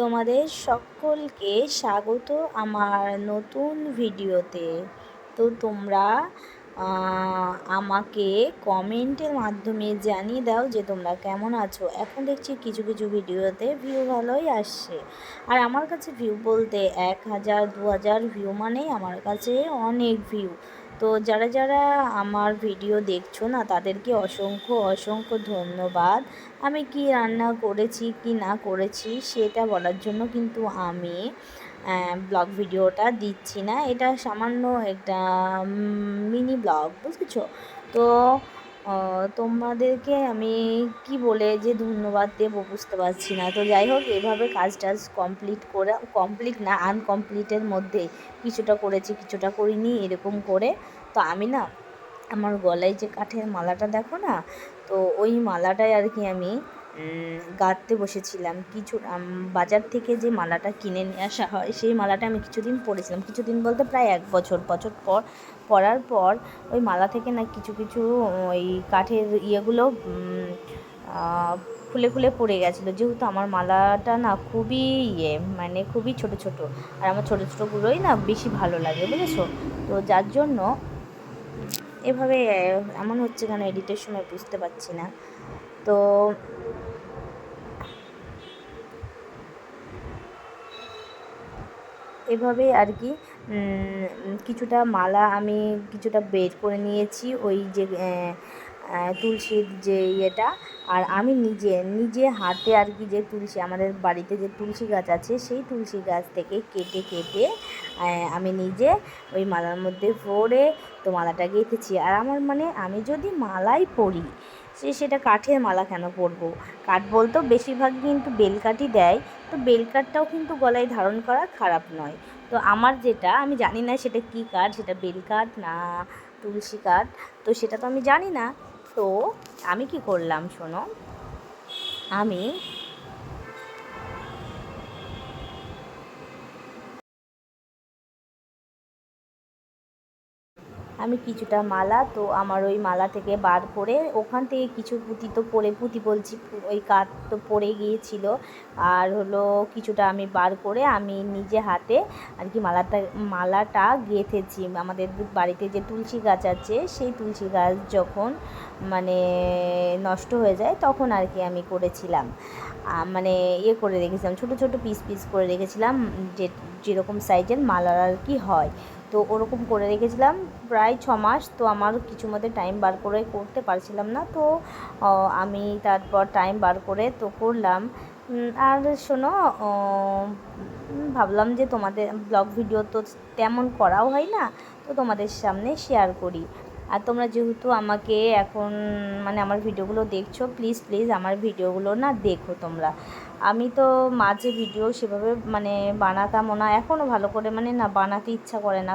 তোমাদের সকলকে স্বাগত আমার নতুন ভিডিওতে। তো তোমরা আমাকে কমেন্টের মাধ্যমে জানিয়ে দাও যে তোমরা কেমন আছো। এখন দেখছি কিছু কিছু ভিডিওতে ভিউ ভালোই আসছে। আর আমার কাছে ভিউ বলতে এক হাজার, দু হাজার ভিউ মানেই আমার কাছে অনেক ভিউ তো যারা যারা আমার ভিডিও দেখছ না, তাদেরকে অসংখ্য অসংখ্য ধন্যবাদ। আমি কি রান্না করেছি, কি না করেছি, সেটা বলার জন্য কিন্তু আমি ব্লগ ভিডিওটা দিচ্ছি না। এটা সামান্য একটা মিনি ব্লগ বুঝেছ? তো তোমাদেরকে আমি কি বলে যে ধন্যবাদ দেবো বুঝতে পারছি না। তো যাই হোক, এভাবে কাজ টাজ কমপ্লিট করে কমপ্লিট না আনকমপ্লিটের মধ্যে কিছুটা করেছি, কিছুটা করিনি, এরকম করে। তো আমি না, আমার গলায় যে কাঠের মালাটা দেখো না, তো ওই মালাটাই আর কি আমি গাঁথতে বসেছিলাম। কিছু বাজার থেকে যে মালাটা কিনে নিয়ে আসা হয়, সেই মালাটা আমি কিছুদিন পরেছিলাম। কিছুদিন বলতে প্রায় এক বছর বছর পর, পরার পর ওই মালা থেকে না কিছু কিছু ওই কাঠের ইয়েগুলো খুলে খুলে পড়ে গেছিল। যেহেতু আমার মালাটা না খুবই ইয়ে মানে খুবই ছোট ছোট, আর আমার ছোটো ছোটোগুলোই না বেশি ভালো লাগে, বুঝেছ? তো যার জন্য এভাবে এমন হচ্ছে কেন, এডিটের সময় বুঝতে পারছি না। তো এভাবে আর কি কিছুটা মালা আমি কিছুটা বের করে নিয়েছি, ওই যে তুলসীর যে ইয়েটা। আর আমি নিজে নিজে হাতে আর কি যে তুলসী, আমাদের বাড়িতে যে তুলসী গাছ আছে, সেই তুলসী গাছ থেকে কেটে কেটে আমি নিজে ওই মালার মধ্যে ভরে তো মালাটা গেঁথেছি। আর আমার মানে আমি যদি মালাই পরি সে সেটা কাঠের মালা কেন পরবো? কাঠ বলতেও বেশিরভাগ কিন্তু বেলকাঠি দেয়, তো বেলকাঠটাও কিন্তু গলায় ধারণ করা খারাপ নয়। তো আমার যেটা, আমি জানি না সেটা কী কাঠ, সেটা বেলকাঠ না তুলসী কাঠ, তো সেটা তো আমি জানি না। তো আমি কি করলাম শোনো? আমি আমি কিছুটা মালা, তো আমার ওই মালা থেকে বার করে ওখান থেকে কিছু পুঁতি তো পরে, পুঁতি বলছি, ওই কাঠ তো পড়ে গিয়েছিল। আর হলো কিছুটা আমি বার করে আমি নিজে হাতে আর কি মালাটা মালাটা গেঁথেছি। আমাদের বাড়িতে যে তুলসী গাছ আছে, সেই তুলসী গাছ যখন মানে নষ্ট হয়ে যায়, তখন আর কি আমি করেছিলাম। মানে ইয়ে করে রেখেছিলাম, ছোটো ছোটো পিস পিস করে রেখেছিলাম, যে যেরকম সাইজের মালার আর কি হয়। তো ওরকম করে রেখেছিলাম প্রায় ছ মাস, তো আমার কিছু মধ্যে টাইম বার করে করতে পারছিলাম না। তো আমি তারপর টাইম বার করে তো করলাম। আর শোনো ভাবলাম যে তোমাদের ব্লগ ভিডিও তো তেমন করাও হয় না, তো তোমাদের সামনে শেয়ার করি। আর তোমরা যেহেতু আমাকে এখন মানে আমার ভিডিওগুলো দেখছ প্লিজ প্লিজ আমার ভিডিওগুলো না দেখো তোমরা। আমি তো মাঝে ভিডিও সেভাবে মানে বানাতামও না এখনও ভালো করে মানে না বানাতে ইচ্ছা করে না।